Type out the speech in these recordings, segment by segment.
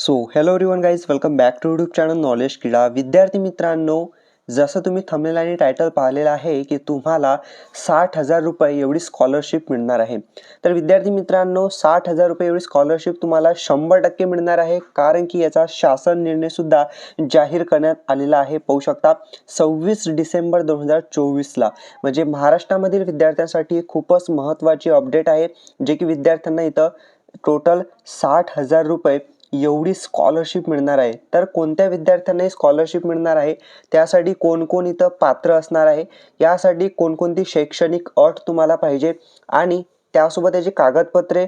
So hello रिवन guys welcome back to YouTube channel knowledge किडा विद्यार्थी मित्रांनो जसं तुम्ही थंबनेल आणि टायटल पाहिलेलं आहे की तुम्हाला साठ हजार रुपये एवढी स्कॉलरशिप मिळणार आहे. तर विद्यार्थी मित्रांनो साठ हजार रुपये एवढी स्कॉलरशिप तुम्हाला शंभर टक्के मिळणार आहे कारण की याचा शासन निर्णयसुद्धा जाहीर करण्यात आलेला आहे. पाहू शकता सव्वीस डिसेंबर दोन हजार चोवीसला म्हणजे महाराष्ट्रामधील विद्यार्थ्यांसाठी खूपच महत्त्वाची अपडेट आहे जे की विद्यार्थ्यांना इथं टोटल साठ हजार रुपये एवढी स्कॉलरशिप मिळणार आहे? तर कोणत्या विद्यार्थ्यांनाही स्कॉलरशिप मिळणार आहे? त्यासाठी कोणकोण इथं पात्र असणार आहे? यासाठी कोणकोणती शैक्षणिक अट तुम्हाला पाहिजे? आणि त्यासोबत त्याची कागदपत्रे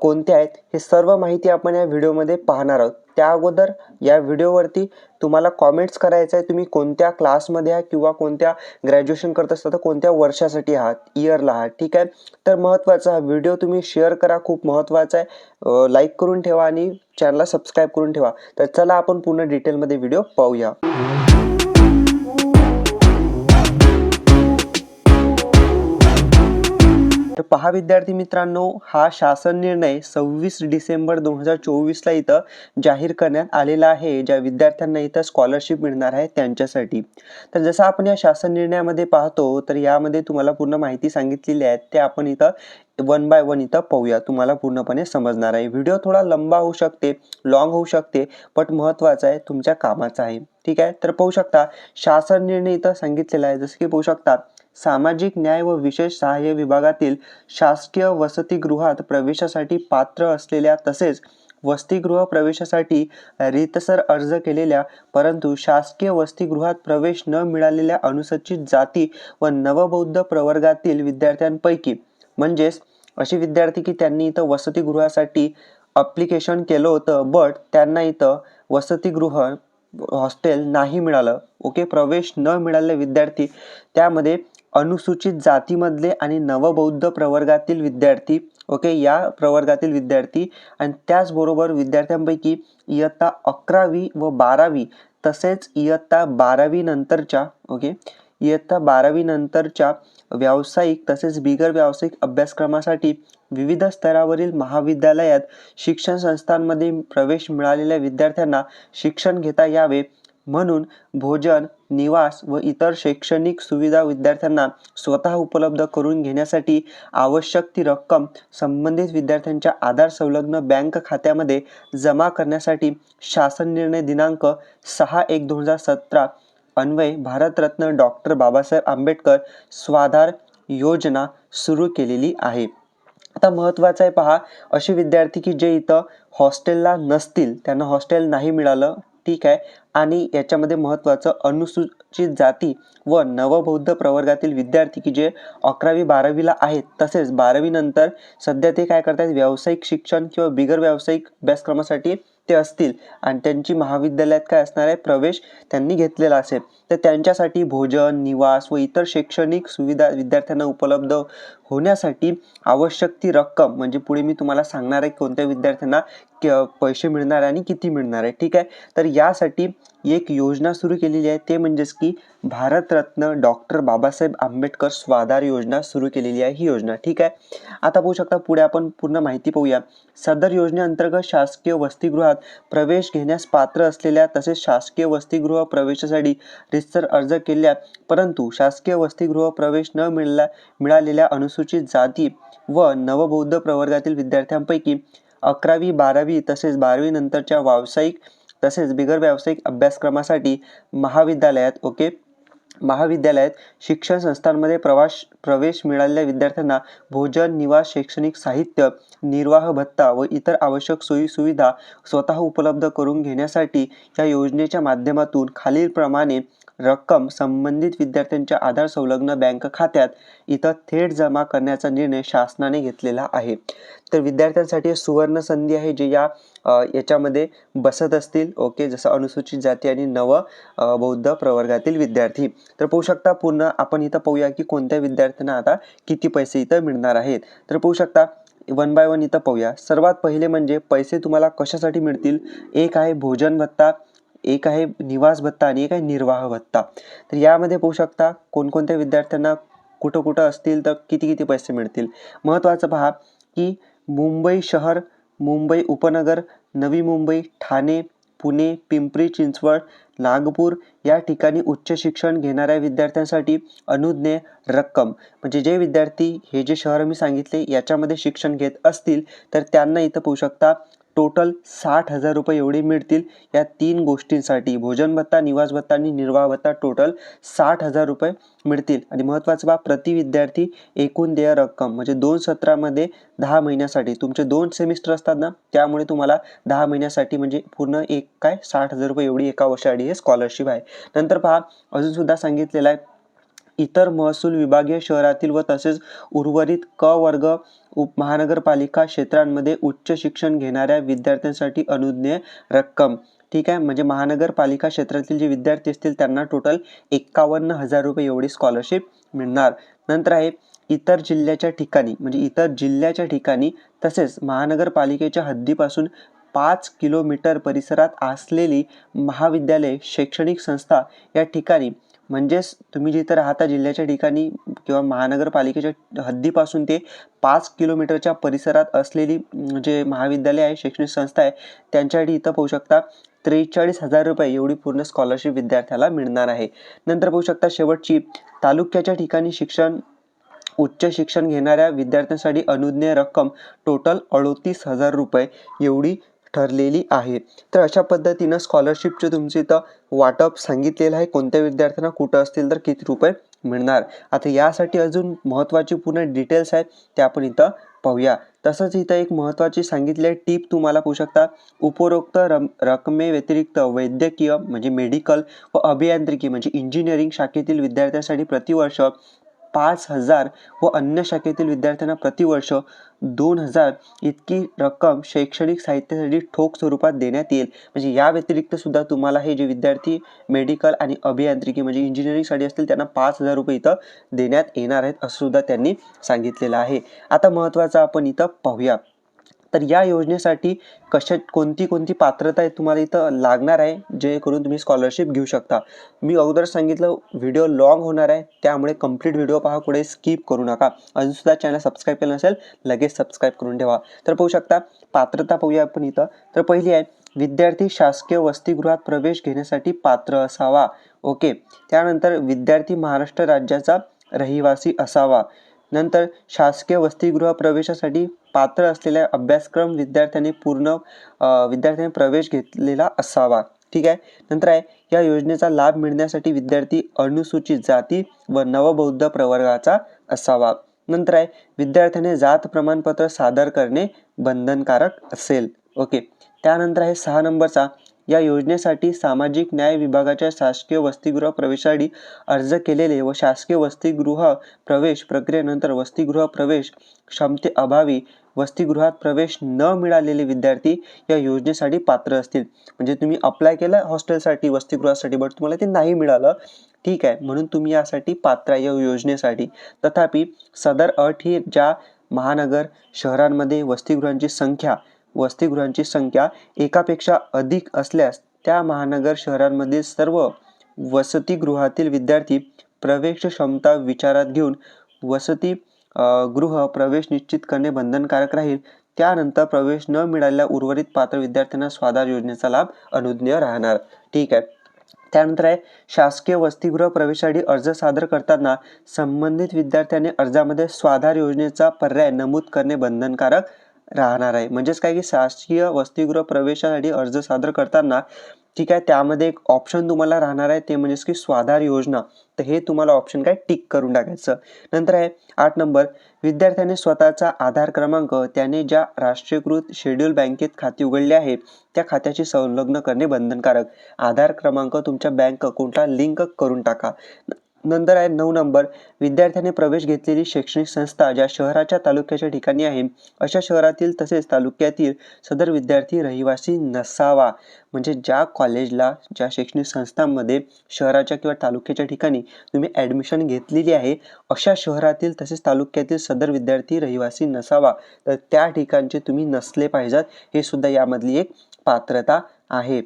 कोणते आहेत हे सर्व माहिती आपण या व्हिडिओमध्ये पाहणार आहोत. त्या अगोदर या व्हिडिओवरती तुम्हाला कॉमेंट्स करायचं आहे तुम्ही कोणत्या क्लासमध्ये आहात किंवा कोणत्या ग्रॅज्युएशन करत असता तर कोणत्या वर्षासाठी आहात इयरला आहात ठीक आहे? तर महत्त्वाचा हा व्हिडिओ तुम्ही शेअर करा खूप महत्त्वाचा आहे. लाईक करून ठेवा आणि चॅनलला सबस्क्राईब करून ठेवा. तर चला आपण पूर्ण डिटेलमध्ये व्हिडिओ पाहूया. तर पहा विद्यार्थी मित्रांनो हा शासन निर्णय सव्वीस डिसेंबर दोन हजार चोवीसला इथं जाहीर करण्यात आलेला आहे ज्या विद्यार्थ्यांना इथं स्कॉलरशिप मिळणार आहे त्यांच्यासाठी. तर जसं आपण या शासन निर्णयामध्ये पाहतो तर यामध्ये तुम्हाला पूर्ण माहिती सांगितलेली आहे ते आपण इथं वन बाय वन इथं पाहूया. तुम्हाला पूर्णपणे समजणार आहे. व्हिडिओ थोडा लंबा होऊ शकते लॉंग होऊ शकते बट महत्त्वाचा आहे तुमच्या कामाचा आहे. ठीक आहे? तर पाहू शकता शासन निर्णय इथं सांगितलेला आहे. जसं की पाहू शकता सामाजिक न्याय व विशेष सहाय्य विभागातील शासकीय वसतिगृहात प्रवेशासाठी पात्र असलेल्या तसेच वसतिगृह प्रवेशासाठी रीतसर अर्ज केलेल्या परंतु शासकीय वसतिगृहात प्रवेश न मिळालेल्या अनुसूचित जाती व नवबौद्ध प्रवर्गातील विद्यार्थ्यांपैकी म्हणजेच अशी विद्यार्थी की त्यांनी इथं वसतिगृहासाठी अप्लिकेशन केलं होतं बट त्यांना इथं वसतिगृह हॉस्टेल नाही मिळालं. ओके प्रवेश न मिळालेले विद्यार्थी त्यामध्ये अनुसूचित जातीमधले आणि नवबौद्ध प्रवर्गातील विद्यार्थी ओके या प्रवर्गातील विद्यार्थी आणि त्याचबरोबर विद्यार्थ्यांपैकी इयत्ता अकरावी व बारावी तसेच इयत्ता बारावी नंतरच्या ओके इयत्ता बारावी नंतरच्या व्यावसायिक तसेच बिगर व्यावसायिक अभ्यासक्रमासाठी विविध स्तरावरील महाविद्यालयात शिक्षण संस्थांमध्ये प्रवेश मिळालेल्या विद्यार्थ्यांना शिक्षण घेता यावे. म्हणून भोजन निवास व इतर शैक्षणिक सुविधा विद्यार्थ्यांना स्वतः उपलब्ध करून घेण्यासाठी आवश्यक ती रक्कम संबंधित विद्यार्थ्यांच्या आधार संलग्न बँक खात्यामध्ये जमा करण्यासाठी शासन निर्णय दिनांक सहा एक दोन हजार सतरा अन्वय भारतरत्न डॉक्टर बाबासाहेब आंबेडकर स्वाधार योजना सुरू केलेली आहे. आता महत्त्वाचं आहे पहा असे विद्यार्थी की जे इथं हॉस्टेलला नसतील त्यांना हॉस्टेल नाही मिळालं ठीक आहे. आणि याच्यामध्ये महत्त्वाचं अनुसूचित जाती व नवबौद्ध प्रवर्गातील विद्यार्थी की जे अकरावी बारावीला आहेत तसेच बारावीनंतर सध्या ते काय करतात व्यावसायिक शिक्षण किंवा बिगर व्यावसायिक अभ्यासक्रमासाठी ते असतील आणि त्यांची महाविद्यालयात काय असणार आहे? प्रवेश त्यांनी घेतलेला असेल. तर त्यांच्यासाठी भोजन निवास व इतर शैक्षणिक सुविधा विद्यार्थ्यांना उपलब्ध होण्यासाठी आवश्यक ती रक्कम म्हणजे पुढे मी तुम्हाला सांगणार आहे कोणत्या विद्यार्थ्यांना क- पैसे मिळणार आहे आणि किती मिळणार आहे. ठीक आहे? तर यासाठी एक योजना सुरू केलेली आहे. ते म्हणजेच की भारतरत्न डॉक्टर बाबासाहेब आंबेडकर स्वाधार योजना सुरू केलेली आहे ही योजना. ठीक आहे? आता पाहू शकता पुढे आपण पूर्ण माहिती पाहूया. सदर योजनेअंतर्गत शासकीय वसतिगृहात प्रवेश घेण्यास पात्र असलेल्या तसेच शासकीय वसतिगृह प्रवेशासाठी रितसर अर्ज केल्या परंतु शासकीय वसतिगृह प्रवेश न मिळाला मिळालेल्या अनुसूचित जाती व नवबौद्ध प्रवर्गातील विद्यार्थ्यांपैकी अकरावी बारावी तसेच बारावी नंतरच्या व्यावसायिक तसेच बिगर व्यावसायिक अभ्यासक्रमासाठी महाविद्यालयात ओके? महाविद्यालयात शिक्षण संस्थांमध्ये प्रवास प्रवेश मिळालेल्या विद्यार्थ्यांना भोजन निवास शैक्षणिक साहित्य निर्वाह भत्ता व इतर आवश्यक सोयी सुविधा स्वतः उपलब्ध करून घेण्यासाठी या योजनेच्या माध्यमातून खालीलप्रमाणे रक्कम संबंधित विद्यार्थ्यांच्या आधार संलग्न बँक खात्यात इथं थेट जमा करण्याचा निर्णय शासनाने घेतलेला आहे. तर विद्यार्थ्यांसाठी सुवर्ण संधी आहे जे या याच्यामध्ये बसत असतील. ओके जसं अनुसूचित जाती आणि नव बौद्ध प्रवर्गातील विद्यार्थी. तर पाहू शकता पूर्ण आपण इथं पाहूया की कोणत्या विद्यार्थ्यांना आता किती पैसे इथं मिळणार आहेत. तर पाहू शकता वन बाय वन इथं पाहूया. सर्वात पहिले म्हणजे पैसे तुम्हाला कशासाठी मिळतील? एक आहे भोजन भत्ता एक आहे निवास भत्ता आणि एक आहे निर्वाह भत्ता तर यामध्ये पाहू शकता कोणकोणत्या विद्यार्थ्यांना कुठं कुठं असतील तर किती किती पैसे मिळतील. महत्त्वाचं पहा की मुंबई शहर मुंबई उपनगर नवी मुंबई ठाणे पुणे पिंपरी चिंचवड नागपूर या ठिकाणी उच्च शिक्षण घेणाऱ्या विद्यार्थ्यांसाठी अनुज्ञेय रक्कम. म्हणजे जे विद्यार्थी हे जे शहर मी सांगितले याच्यामध्ये शिक्षण घेत असतील तर त्यांना इथं पाहू शकता टोटल साठ हजार रुपये एवढे मिळतील या तीन गोष्टींसाठी. भोजन भत्ता निवास भत्ता आणि निर्वाह भत्ता टोटल साठ हजार रुपये मिळतील. आणि महत्त्वाचं बाब प्रति विद्यार्थी एकूण देय रक्कम म्हणजे दोन सत्रामध्ये दहा महिन्यासाठी. तुमचे दोन सेमिस्टर असतात ना त्यामुळे तुम्हाला दहा महिन्यासाठी म्हणजे पूर्ण एक काय साठ हजार रुपये एवढी एका वर्षासाठी हे स्कॉलरशिप आहे. नंतर पहा अजून सुद्धा सांगितलेलं आहे इतर महसूल विभागीय शहरातील व तसेच उर्वरित क वर्ग उप महानगरपालिका क्षेत्रांमध्ये उच्च शिक्षण घेणाऱ्या विद्यार्थ्यांसाठी अनुज्ञेय रक्कम. ठीक आहे? म्हणजे महानगरपालिका क्षेत्रातील जे विद्यार्थी असतील त्यांना टोटल एक्कावन्न हजार रुपये एवढी स्कॉलरशिप मिळणार. नंतर आहे इतर जिल्ह्याच्या ठिकाणी म्हणजे इतर जिल्ह्याच्या ठिकाणी तसेच महानगरपालिकेच्या हद्दीपासून पाच किलोमीटर परिसरात असलेली महाविद्यालय शैक्षणिक संस्था या ठिकाणी म्हणजेच तुम्ही जिथं राहता जिल्ह्याच्या ठिकाणी किंवा महानगरपालिकेच्या हद्दीपासून ते पाच किलोमीटरच्या परिसरात असलेली जे महाविद्यालय आहे शैक्षणिक संस्था आहे त्यांच्यासाठी इथं पाहू शकता त्रेचाळीस हजार रुपये एवढी पूर्ण स्कॉलरशिप विद्यार्थ्याला मिळणार आहे. नंतर पाहू शकता शेवटची तालुक्याच्या ठिकाणी शिक्षण उच्च शिक्षण घेणाऱ्या विद्यार्थ्यांसाठी अनुज्ञेय रक्कम टोटल अडोतीस हजार रुपये एवढी ठरलेली आहे. तर अशा पद्धतीनं स्कॉलरशिपचे तुमचे इथं वाटप सांगितलेलं आहे. कोणत्या विद्यार्थ्यांना कुठं असतील तर किती रुपये मिळणार? आता यासाठी अजून महत्त्वाची पूर्ण डिटेल्स आहेत ते आपण इथं पाहूया. तसंच इथं एक महत्त्वाची सांगितले टीप तुम्हाला पाहू शकता. उपरोक्त रम रकमेव्यतिरिक्त वैद्यकीय म्हणजे मेडिकल व अभियांत्रिकी म्हणजे इंजिनिअरिंग शाखेतील विद्यार्थ्यांसाठी प्रतिवर्ष पाच हजार व अन्य शाखेतील विद्यार्थ्यांना प्रतिवर्ष दोन हजार इतकी रक्कम शैक्षणिक साहित्यासाठी ठोक स्वरूपात देण्यात येईल. म्हणजे या व्यतिरिक्त सुद्धा तुम्हाला हे जे विद्यार्थी मेडिकल आणि अभियांत्रिकी म्हणजे इंजिनिअरिंगसाठी असतील त्यांना पाच हजार रुपये इथं देण्यात येणार आहेत असं सुद्धा त्यांनी सांगितलेलं आहे. आता महत्त्वाचं आपण इथं पाहूया. तर या योजनेसाठी कशा कोणती कोणती पात्रता आहे तुम्हाला इथं लागणार आहे जेणेकरून तुम्ही स्कॉलरशिप घेऊ शकता. मी अगोदर सांगितलं व्हिडिओ लॉंग होणार आहे त्यामुळे कंप्लीट व्हिडिओ पहा कुठे स्किप करू नका. अजूनसुद्धा चॅनल सबस्क्राईब केलं नसेल लगेच सबस्क्राईब करून ठेवा. तर पाहू शकता पात्रता पाहूया आपण इथं. तर पहिली आहे विद्यार्थी शासकीय वसतिगृहात प्रवेश घेण्यासाठी पात्र असावा. ओके. त्यानंतर विद्यार्थी महाराष्ट्र राज्याचा रहिवासी असावा. नंतर शासकीय वसतिगृह प्रवेशासाठी पात्र असलेल्या अभ्यासक्रम विद्यार्थ्यांनी पूर्ण विद्यार्थ्यांनी प्रवेश घेतलेला असावा. ठीक आहे? नंतर आहे या योजनेचा लाभ मिळण्यासाठी विद्यार्थी अनुसूचित जाती व नवबौद्ध प्रवर्गाचा असावा. नंतर आहे विद्यार्थ्याने जात प्रमाणपत्र सादर करणे बंधनकारक असेल. ओके. त्यानंतर आहे सहा नंबरचा या योजनेसाठी सामाजिक न्याय विभागाच्या शासकीय वसतिगृह प्रवेशासाठी अर्ज केलेले व शासकीय वसतिगृह प्रवेश प्रक्रियेनंतर वसतिगृह प्रवेश क्षमतेअभावी वसतिगृहात प्रवेश न मिळालेले विद्यार्थी या योजनेसाठी पात्र असतील. म्हणजे तुम्ही अप्लाय केलं हॉस्टेलसाठी वसतिगृहासाठी बट तुम्हाला ते नाही मिळालं ठीक आहे. म्हणून तुम्ही यासाठी पात्र आहे या योजनेसाठी. तथापि सदर अट ही ज्या महानगर शहरांमध्ये वसतिगृहांची संख्या वसतिगृहांची संख्या एकापेक्षा अधिक असल्यास त्या महानगर शहरांमधील सर्व वसतिगृहातील विद्यार्थी प्रवेश क्षमता विचारात घेऊन वसती गृह प्रवेश निश्चित करणे बंधनकारक राहील. त्यानंतर प्रवेश न मिळालेल्या उर्वरित पात्र विद्यार्थ्यांना स्वाधार योजनेचा लाभ अनुज्ञ राहणार. ठीक आहे. त्यानंतर आहे शासकीय वसतिगृह प्रवेशासाठी अर्ज सादर करताना संबंधित विद्यार्थ्यांनी अर्जामध्ये स्वाधार योजनेचा पर्याय नमूद करणे बंधनकारक राहणार आहे. म्हणजेच काय की शासकीय वसतिगृह प्रवेशासाठी अर्ज सादर करताना ठीक आहे? त्यामध्ये एक ऑप्शन तुम्हाला राहणार आहे ते म्हणजेच की स्वाधार योजना. तर हे तुम्हाला ऑप्शन काय? टिक करून टाकायचं. नंतर आहे आठ नंबर विद्यार्थ्याने स्वतःचा आधार क्रमांक त्याने ज्या राष्ट्रीयकृत शेड्यूल बँकेत खाते उघडले आहे त्या खात्याशी संलग्न करणे बंधनकारक. आधार क्रमांक तुमच्या बँक अकाउंटला लिंक करून टाका. नंतर आहे नऊ नंबर. विद्यार्थ्याने प्रवेश घेतलेली शैक्षणिक संस्था ज्या शहराच्या तालुक्याच्या ठिकाणी आहे अशा शहरातील तसेच तालुक्यातील सदर विद्यार्थी रहिवासी नसावा. म्हणजे ज्या कॉलेजला ज्या शैक्षणिक संस्थांमध्ये शहराच्या किंवा तालुक्याच्या ठिकाणी तुम्ही ॲडमिशन घेतलेली आहे अशा शहरातील तसेच तालुक्यातील सदर विद्यार्थी रहिवासी नसावा. तर त्या ठिकाणचे तुम्ही नसले पाहिजेत हे सुद्धा यामधली एक पात्रता आहे.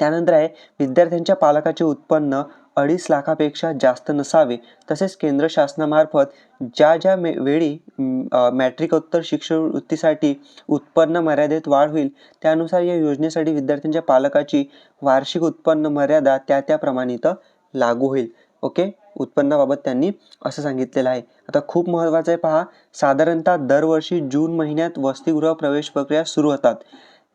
त्यानंतर आहे विद्यार्थ्यांच्या पालकाचे उत्पन्न अडीच लाखापेक्षा जास्त नसावे. तसेच केंद्र शासनामार्फत ज्या ज्या मे वेळी मॅट्रिकोत्तर शिष्यवृत्तीसाठी उत्पन्न मर्यादेत वाढ होईल त्यानुसार या योजनेसाठी विद्यार्थ्यांच्या पालकाची वार्षिक उत्पन्न मर्यादा त्या त्या प्रमाणित लागू होईल. ओके? उत्पन्नाबाबत त्यांनी असं सांगितलेलं आहे. आता खूप महत्त्वाचं आहे पहा साधारणतः दरवर्षी जून महिन्यात वसतिगृह प्रवेश प्रक्रिया सुरू होतात.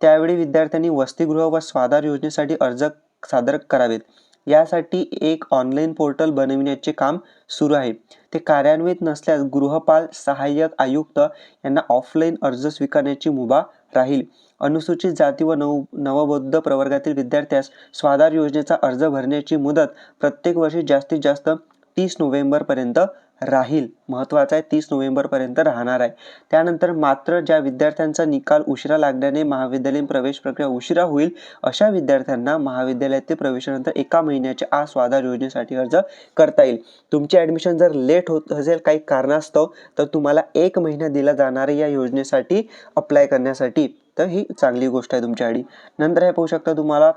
त्यावेळी विद्यार्थ्यांनी वसतिगृह व स्वाधार योजनेसाठी अर्ज सादर करावेत. यासाठी एक ऑनलाईन पोर्टल बनविण्याचे काम सुरू आहे. ते कार्यान्वित नसल्यास गृहपाल सहाय्यक आयुक्त यांना ऑफलाईन अर्ज स्वीकारण्याची मुभा राहील. अनुसूचित जाती व नव नवबौद्ध प्रवर्गातील विद्यार्थ्यास स्वाधार योजनेचा अर्ज भरण्याची मुदत प्रत्येक वर्षी जास्तीत जास्त तीस नोव्हेंबरपर्यंत राहील. महत्त्वाचं आहे तीस नोव्हेंबरपर्यंत राहणार आहे. त्यानंतर मात्र ज्या विद्यार्थ्यांचा निकाल उशिरा लागल्याने महाविद्यालयीन प्रवेश प्रक्रिया उशिरा होईल अशा विद्यार्थ्यांना महाविद्यालयातील प्रवेशानंतर एका महिन्याच्या आत स्वाधार योजनेसाठी अर्ज करता येईल. तुमची ॲडमिशन जर लेट होत असेल काही कारणास्तव तर तुम्हाला एक महिना दिला जाणार आहे या योजनेसाठी अप्लाय करण्यासाठी. तर ही चांगली गोष्ट आहे तुमच्यासाठी. नंतर हे पाहू शकता तुम्हाला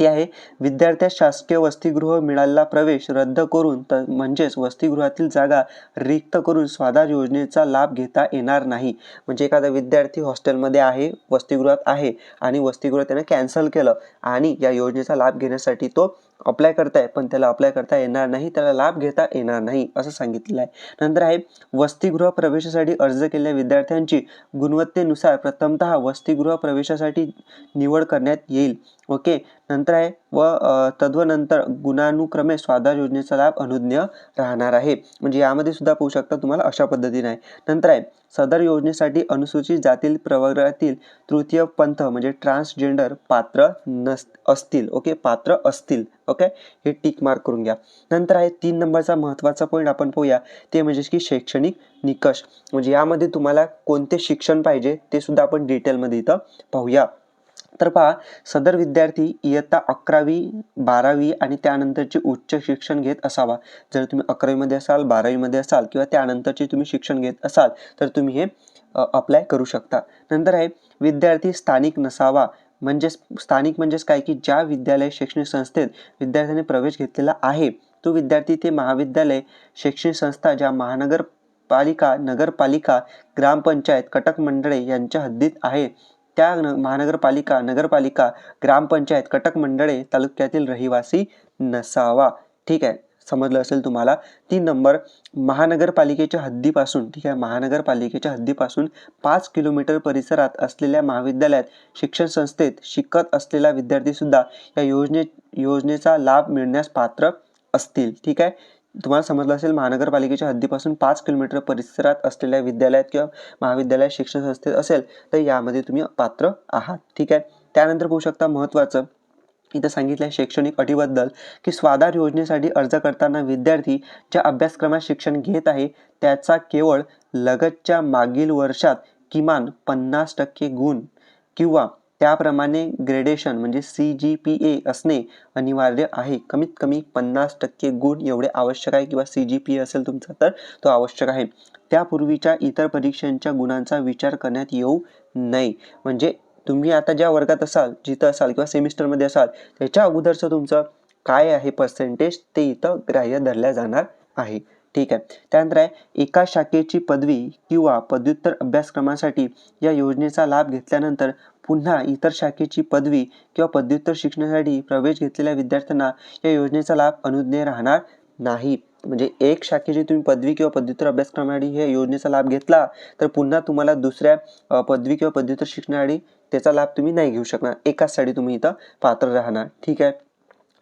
ती आहे. विद्यार्थ्यास शासकीय वसतिगृह मिळालेला प्रवेश रद्द करून तर म्हणजेच वसतिगृहातील जागा रिक्त करून स्वाधार योजनेचा लाभ घेता येणार नाही. म्हणजे एखादा विद्यार्थी हॉस्टेलमध्ये आहे वसतिगृहात आहे आणि वसतिगृह त्याने कॅन्सल केलं आणि या योजनेचा लाभ घेण्यासाठी तो अप्लाय करताय पण त्याला अप्लाय करता येणार नाही त्याला लाभ घेता येणार नाही असं सांगितलेलं आहे. नंतर आहे वसतिगृह प्रवेशासाठी अर्ज केलेल्या विद्यार्थ्यांची गुणवत्तेनुसार प्रथमतः वसतिगृह प्रवेशासाठी निवड करण्यात येईल. ओके नंतर आहे व तद्वनंतर गुणानुक्रमे स्वाधार योजनेचा लाभ अनुज्ञ राहणार आहे. म्हणजे यामध्ये सुद्धा पाहू शकता तुम्हाला अशा पद्धतीने आहे. नंतर आहे सदर योजनेसाठी अनुसूचित जातील प्रवर्गातील तृतीय पंथ म्हणजे ट्रान्सजेंडर पात्र नस असतील. ओके? पात्र असतील. ओके? हे टिक मार्क करून घ्या. नंतर आहे तीन नंबरचा महत्त्वाचा पॉईंट आपण पाहूया. ते म्हणजे की शैक्षणिक निकष. म्हणजे यामध्ये तुम्हाला कोणते शिक्षण पाहिजे ते सुद्धा आपण डिटेलमध्ये इथं पाहूया. तर पहा सदर विद्यार्थी इयत्ता अकरावी बारावी आणि त्यानंतरचे उच्च शिक्षण घेत असावा. जर तुम्ही अकरावीमध्ये असाल बारावीमध्ये असाल किंवा त्यानंतरचे तुम्ही शिक्षण घेत असाल तर तुम्ही हे अप्लाय करू शकता. नंतर आहे विद्यार्थी स्थानिक नसावा. म्हणजेच स्थानिक म्हणजेच काय? की ज्या विद्यालय शैक्षणिक संस्थेत विद्यार्थ्याने प्रवेश घेतलेला आहे तो विद्यार्थी ते महाविद्यालय शैक्षणिक संस्था ज्या महानगरपालिका नगरपालिका ग्रामपंचायत कटक मंडळे यांच्या हद्दीत आहे. त्या महानगरपालिका नगरपालिका ग्रामपंचायत कटक मंडळे तालुक्यातील रहिवासी नसावा. ठीक आहे? समजलं असेल तुम्हाला? तीन नंबर महानगरपालिकेच्या हद्दीपासून ठीक आहे? महानगरपालिकेच्या हद्दीपासून पाच किलोमीटर परिसरात असलेल्या महाविद्यालयात शिक्षण संस्थेत शिकत असलेला विद्यार्थी सुद्धा या योजने योजनेचा लाभ मिळण्यास पात्र असतील. ठीक आहे? तुम्हाला समजलं असेल महानगरपालिकेच्या हद्दीपासून पाच किलोमीटर परिसरात असलेल्या विद्यालयात किंवा महाविद्यालयात शिक्षण संस्थेत असेल तर यामध्ये तुम्ही पात्र आहात. ठीक आहे? त्यानंतर पाहू शकता महत्त्वाचं इथं सांगितलं आहे शैक्षणिक अटीबद्दल की स्वाधार योजनेसाठी अर्ज करताना विद्यार्थी ज्या अभ्यासक्रमात शिक्षण घेत आहे त्याचा केवळ लगतच्या मागील वर्षात किमान पन्नास टक्के गुण किंवा त्याप्रमाणे ग्रेडेशन म्हणजे सी जी पी ए असणे अनिवार्य आहे. कमीत कमी पन्नास टक्के गुण एवढे आवश्यक आहे किंवा सी जी पी ए असेल तुमचा तर तो आवश्यक आहे. त्यापूर्वीच्या इतर परीक्षांच्या गुणांचा विचार करण्यात येऊ नये. म्हणजे तुम्ही आता ज्या वर्गात असाल जिथं असाल किंवा सेमिस्टरमध्ये असाल त्याच्या अगोदरचं तुमचं काय आहे पर्सेंटेज ते इथं ग्राह्य धरल्या जाणार आहे. ठीक आहे. त्यानंतर आहे एका शाखेची पदवी किंवा पदव्युत्तर अभ्यासक्रमासाठी या योजनेचा लाभ घेतल्यानंतर पुन्हा इतर शाखेची पदवी किंवा पदव्युत्तर शिक्षणासाठी प्रवेश घेतलेल्या विद्यार्थ्यांना या योजनेचा लाभ अनुज्ञेय राहणार नाही. म्हणजे एक शाखेची तुम्ही पदवी किंवा पदव्युत्तर अभ्यासक्रमासाठी हे योजनेचा लाभ घेतला तर पुन्हा तुम्हाला दुसऱ्या पदवी किंवा पदव्युत्तर शिक्षणासाठी त्याचा लाभ तुम्ही नाही घेऊ शकणार. एकाच साठी तुम्ही इथं पात्र राहणार. ठीक आहे.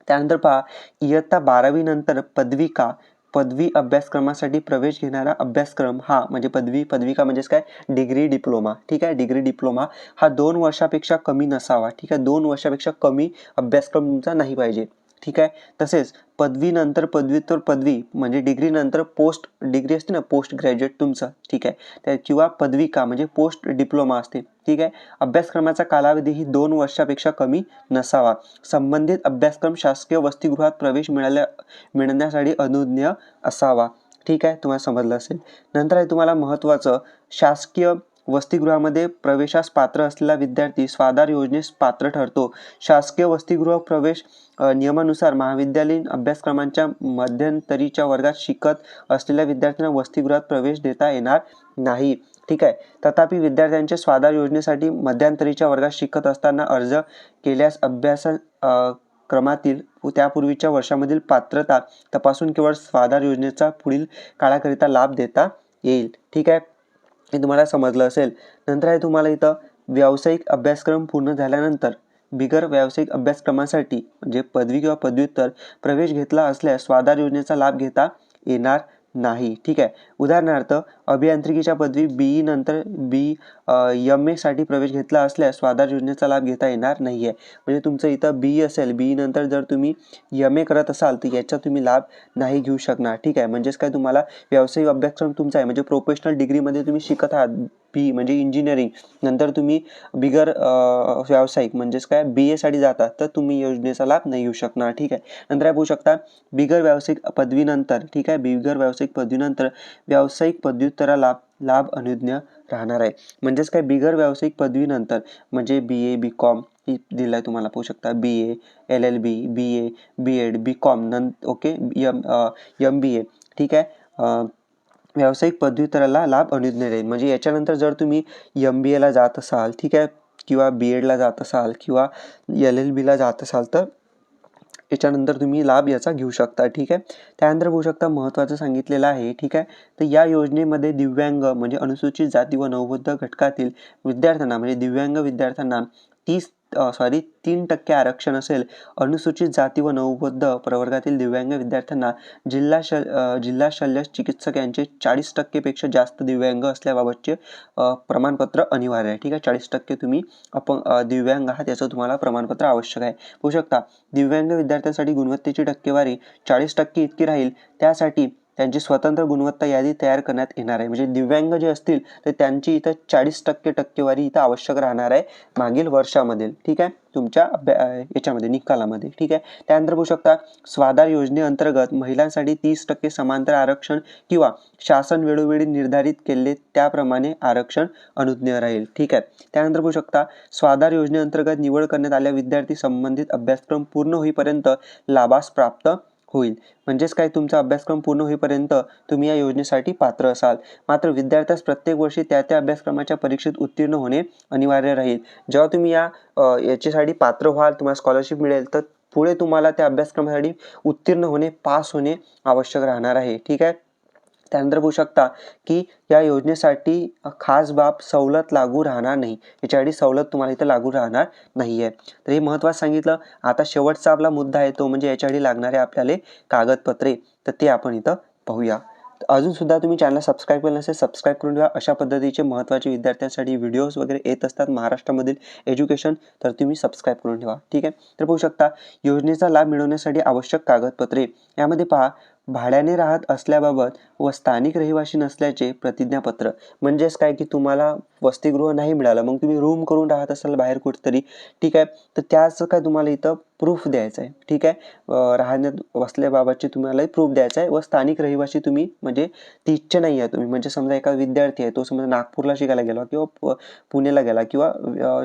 त्यानंतर पहा इयत्ता बारावी नंतर पदविका पदवी अभ्यासक्रमासाठी प्रवेश घेणारा अभ्यासक्रम हा म्हणजे पदवी पदविका म्हणजेच काय? डिग्री डिप्लोमा ठीक आहे? डिग्री डिप्लोमा हा दोन वर्षापेक्षा कमी नसावा. ठीक आहे? दोन वर्षापेक्षा कमी अभ्यासक्रम तुमचा नाही पाहिजे. ठीक आहे? तसेच पदवीनंतर पदव्युत्तर पदवी म्हणजे डिग्रीनंतर पोस्ट डिग्री असते ना पोस्ट ग्रॅज्युएट तुमचं ठीक आहे? त्या किंवा पदविका म्हणजे पोस्ट डिप्लोमा असते ठीक आहे? अभ्यासक्रमाचा कालावधी ही दोन वर्षापेक्षा कमी नसावा. संबंधित अभ्यासक्रम शासकीय वसतिगृहात प्रवेश मिळाल्या मिळण्यासाठी अनुज्ञ असावा ठीक आहे? तुम्हाला समजलं असेल? नंतर आहे तुम्हाला महत्त्वाचं शासकीय वसतिगृहामध्ये प्रवेशास पात्र असलेला विद्यार्थी स्वाधार योजनेस पात्र ठरतो. शासकीय वसतिगृह प्रवेश नियमानुसार महाविद्यालयीन अभ्यासक्रमांच्या मध्यंतरीच्या वर्गात शिकत असलेल्या विद्यार्थ्यांना वसतिगृहात प्रवेश देता येणार नाही. ठीक आहे. तथापि विद्यार्थ्यांच्या स्वाधार योजनेसाठी मध्यंतरीच्या वर्गात शिकत असताना अर्ज केल्यास अभ्यास क्रमातील त्यापूर्वीच्या वर्षामधील पात्रता तपासून केवळ स्वाधार योजनेचा पुढील काळाकरिता लाभ देता येईल. ठीक आहे. हे तुम्हाला समजलं असेल. नंतर आहे तुम्हाला इथं व्यावसायिक अभ्यासक्रम पूर्ण झाल्यानंतर बिगर व्यावसायिक अभ्यासक्रमासाठी म्हणजे पदवी किंवा पदव्युत्तर प्रवेश घेतला असल्यास स्वाधार योजनेचा लाभ घेता येणार नाही. ठीक आहे. उदाहरणार्थ अभियांत्रिकीच्या पदवी बी ई नंतर बी एम एसाठी प्रवेश घेतला असल्यास स्वाधार योजनेचा लाभ घेता नाही आहे म्हणजे तुमचं इथं बी असेल बी नंतर जर तुम्ही एम ए करत असाल, तर याचा तुम्ही लाभ नाही घेऊ शकणार. ठीक आहे? म्हणजेच काय तुम्हाला व्यावसायिक अभ्यासक्रम तुमचा आहे. म्हणजे प्रोफेशनल डिग्रीमध्ये तुम्ही शिकत आहात बी म्हणजे इंजिनिअरिंग नंतर तुम्ही बिगर व्यावसायिक म्हणजेच काय बी एसाठी जातात तर तुम्ही योजनेचा लाभ नाही घेऊ शकणार. ठीक आहे? नंतर काय पाहू शकता, बिगर व्यावसायिक पदवीनंतर, ठीक आहे? बिगर व्यावसायिक पदवीनंतर व्यावसायिक पदव्युत्तरा लाभ लाभ अनुज्ञ राहणार आहे. म्हणजेच काय बिगर व्यावसायिक पदवीनंतर म्हणजे बी ए बी कॉम ही दिलं आहे तुम्हाला पाहू शकता. B A L L B B A B Ed B Com नं okay M M B A ठीक आहे? व्यावसायिक पदव्युत्तराला लाभ अनुज्ञ राहील म्हणजे याच्यानंतर जर तुम्ही यम बी एला जात असाल ठीक आहे? किंवा बी एडला जात असाल किंवा एल एल बीला जात असाल तर याच्यानंतर तुम्ही लाभ याचा घेऊ शकता ठीक आहे? त्यानंतर बघू शकता महत्त्वाचं सांगितलेलं आहे ठीक आहे? तर या योजनेमध्ये दिव्यांग म्हणजे अनुसूचित जाती व नवबौद्ध घटकातील विद्यार्थ्यांना म्हणजे दिव्यांग विद्यार्थ्यांना तीस सॉरी तीन टक्के आरक्षण असेल अनुसूचित जाती व नवबौद्ध प्रवर्गातील दिव्यांग विद्यार्थ्यांना जिल्हा श जिल्हा शल्य चिकित्सक यांचे चाळीस टक्केपेक्षा जास्त दिव्यांग असल्याबाबतचे प्रमाणपत्र अनिवार्य आहे. ठीक आहे? चाळीस टक्के तुम्ही अपंग दिव्यांग आहात याचं तुम्हाला प्रमाणपत्र आवश्यक आहे. होऊ शकता दिव्यांग विद्यार्थ्यांसाठी गुणवत्तेची टक्केवारी चाळीस टक्के इतकी राहील त्यासाठी त्यांची स्वतंत्र गुणवत्ता यादी तयार करण्यात येणार आहे. म्हणजे दिव्यांग जे असतील तर त्यांची इथं चाळीस टक्के टक्केवारी इथं आवश्यक राहणार आहे मागील वर्षामधील ठीक आहे? तुमच्या अभ्या याच्यामध्ये निकालामध्ये. ठीक आहे? त्यानंतर बघू शकता स्वाधार योजनेअंतर्गत महिलांसाठी तीस टक्के समांतर आरक्षण किंवा शासन वेळोवेळी निर्धारित केले त्याप्रमाणे आरक्षण अनुज्ञ राहील. ठीक आहे? त्यानंतर बघू शकता स्वाधार योजनेअंतर्गत निवड करण्यात आलेल्या विद्यार्थी संबंधित अभ्यासक्रम पूर्ण होईपर्यंत लाभास प्राप्त होईल. म्हणजेच काय? तुमचा अभ्यासक्रम पूर्ण होईपर्यंत तुम्ही या योजनेसाठी पात्र असाल. मात्र विद्यार्थ्यास प्रत्येक वर्षी त्या त्या अभ्यासक्रमाच्या परीक्षेत उत्तीर्ण होणे अनिवार्य राहील. जेव्हा तुम्ही या याच्यासाठी पात्र व्हाल तुम्हाला स्कॉलरशिप मिळेल तर पुढे तुम्हाला त्या अभ्यासक्रमासाठी उत्तीर्ण होणे पास होणे आवश्यक राहणार आहे. ठीक आहे? त्यानंतर बघू शकता की या योजनेसाठी खास बाब सवलत लागू राहणार नाही. याच्यासाठी सवलत तुम्हाला इथं लागू राहणार नाही आहे तर हे महत्त्वाचं सांगितलं. आता शेवटचा आपला मुद्दा आहे तो म्हणजे याच्यासाठी लागणारे आपल्याला कागदपत्रे. तर ते आपण इथं पाहूया. अजून सुद्धा तुम्ही चॅनल सबस्क्राईब केलं नसेल सबस्क्राईब करून ठेवा. अशा पद्धतीचे महत्त्वाचे विद्यार्थ्यांसाठी व्हिडिओज वगैरे येत असतात महाराष्ट्रामधील एज्युकेशन तर तुम्ही सबस्क्राईब करून ठेवा. ठीक आहे? तर पाहू शकता योजनेचा लाभ मिळवण्यासाठी आवश्यक कागदपत्रे. यामध्ये पहा भाड्याने राहत असल्याबाबत व स्थानिक रहिवासी नसल्याचे प्रतिज्ञापत्र. म्हणजेच काय की तुम्हाला वसतिगृह नाही मिळालं मग तुम्ही रूम करून राहत असाल बाहेर कुठेतरी. ठीक आहे? तर त्याचं काय तुम्हाला इथं प्रूफ द्यायचं आहे ठीक आहे? राहण्यात वसल्याबाबतचे तुम्हाला प्रूफ द्यायचं आहे व स्थानिक रहिवासी तुम्ही म्हणजे ती इच्छा नाही आहे तुम्ही. म्हणजे समजा एका विद्यार्थी आहे तो समजा नागपूरला शिकायला गेला किंवा पुण्याला गेला किंवा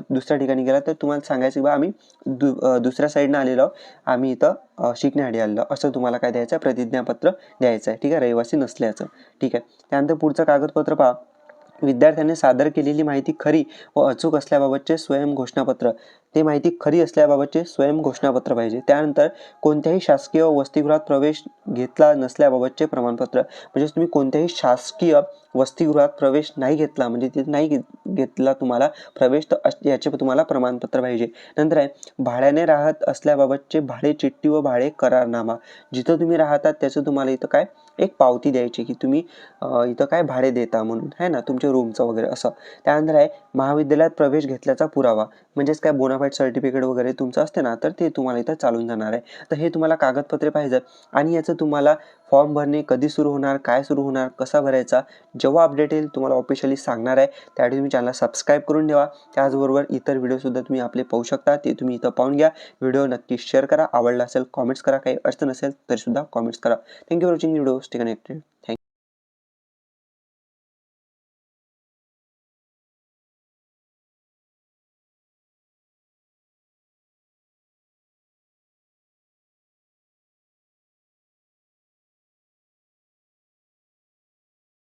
दुसऱ्या ठिकाणी गेला तर तुम्हाला सांगायचं की बा आम्ही दु दुसऱ्या साईडनं आलेलो आम्ही इथं शिकण्यासाठी आलेलो असं तुम्हाला काय द्यायचं आहे प्रतिज्ञापत्र द्यायचं आहे ठीक आहे? रहिवासी नसल्याचं. ठीक आहे? त्यानंतर पुढचं कागदपत्र पहा. विद्यार्थ्याने सादर केलेली माहिती खरी व अचूक असल्याबाबतचे स्वयं घोषणापत्र. ते माहिती खरी असल्याबाबतचे स्वयं घोषणापत्र पाहिजे. त्यानंतर कोणत्याही शासकीय वसतिगृहात प्रवेश घेतला नसल्याबाबतचे प्रमाणपत्र. म्हणजे तुम्ही कोणत्याही शासकीय वसतिगृहात प्रवेश नाही घेतला म्हणजे तिथे नाही घेतला तुम्हाला प्रवेश तर याचे तुम्हाला प्रमाणपत्र पाहिजे. नंतर आहे भाड्याने राहत असल्याबाबतचे भाडे चिठ्ठी व भाडे करारनामा. जिथं तुम्ही राहतात त्याचं तुम्हाला इथं काय एक पावती द्यायची की तुम्ही इथं काय भाडे देता म्हणून. है ना? तुमच्या रूमचं वगैरे असं. त्यानंतर आहे महाविद्यालयात प्रवेश घेतल्याचा पुरावा. म्हणजेच काय बोना बोनाफाईड सर्टिफिकेट वगैरे तुमचं असते ना तर ते तुम्हाला इथं चालून जाणार आहे. तर हे तुम्हाला कागदपत्रे पाहिजे. आणि याचं तुम्हाला फॉर्म भरणे कधी सुरू होणार काय सुरू होणार कसा भरायचा जेव्हा अपडेट येईल तुम्हाला ऑफिशियली सांगणार आहे. त्यासाठी तुम्ही चॅनलला सबस्क्राईब करून ठेवा. त्याचबरोबर इतर व्हिडिओसुद्धा तुम्ही आपले पाहू शकता ते तुम्ही इथं पाहून घ्या. व्हिडिओ नक्की शेअर करा. आवडला असेल कॉमेंट्स करा. काही अडचण असेल तरीसुद्धा कॉमेंट्स करा. Thank you for watching video stay connected thank you